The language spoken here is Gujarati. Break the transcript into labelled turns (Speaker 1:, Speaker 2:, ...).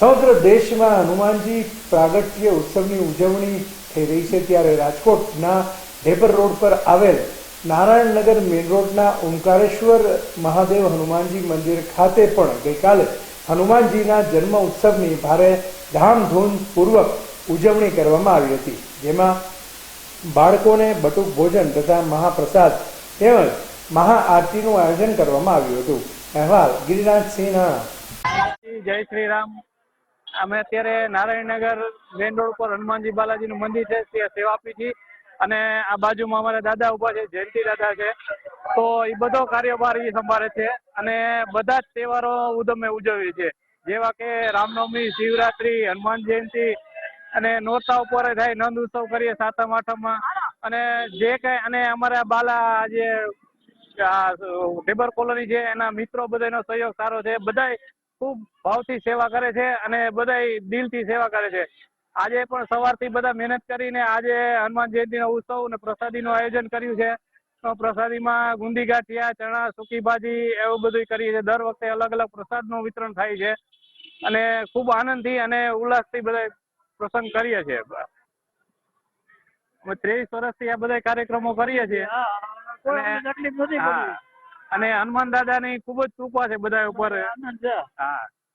Speaker 1: સમગ્ર દેશમાં હનુમાનજી પ્રાગટ્ય ઉત્સવની ઉજવણી થઈ રહી છે ત્યારે રાજકોટના ઢેબર રોડ પર આવેલ નારાયણનગર મેઇન રોડના ઓમકારેશ્વર મહાદેવ હનુમાનજી મંદિર ખાતે પણ ગઈકાલે હનુમાનજીના જન્મ ઉત્સવની ભારે ધામધૂમપૂર્વક ઉજવણી કરવામાં આવી હતી, જેમાં બાળકોને બટુક ભોજન તથા મહાપ્રસાદ તેમજ મહાઆરતીનું આયોજન કરવામાં આવ્યું હતું. અહેવાલ ગિરિરાજસિંહ નાણા
Speaker 2: જય શ્રી રામ. અમે અત્યારે નારાયણનગર મેઇન રોડ ઉપર હનુમાનજી બાલાજીનું મંદિર છે, ત્યાં સેવા આપી છીએ. અને આ બાજુમાં અમારા દાદા ઊભા છે, જયંતિ દાદા છે. તો એ બધો કાર્યભાર એ સંભાળે છે અને બધા જ તહેવારો ઉદમે ઉજવીએ છીએ. જેવા કે રામનવમી, શિવરાત્રી, હનુમાન જયંતિ અને નોરતા ઉપર થાય, નંદ ઉત્સવ કરીએ સાતમ, આઠમમાં. અને જે કઈ અને અમારા બાલા જે લેબર કોલોની છે, એના મિત્રો બધાનો સહયોગ સારો છે. બધાય ખૂબ ભાવથી સેવા કરે છે અને બધા દિલથી સેવા કરે છે. આજે પણ સવારથી બધા મહેનત કરીને આજે હનુમાન જયંતિનો ઉત્સવ અને પ્રસાદીનું આયોજન કર્યું છે. પ્રસાદીમાં ગુંદી ગાંઠિયા ચણા સૂકી ભાજી એવું બધું કરીએ છીએ. દર વખતે અલગ અલગ પ્રસાદનું વિતરણ થાય છે. અને ખૂબ આનંદથી અને ઉલ્લાસથી બધા પ્રસંગ કરીએ છીએ. અમે ત્રેવીસ વર્ષથી આ બધા કાર્યક્રમો કરીએ છીએ.
Speaker 3: તકલીફ નથી
Speaker 2: અને હનુમાન દાદા ની ખૂબ જ કૃપા છે બધા ઉપર. હા.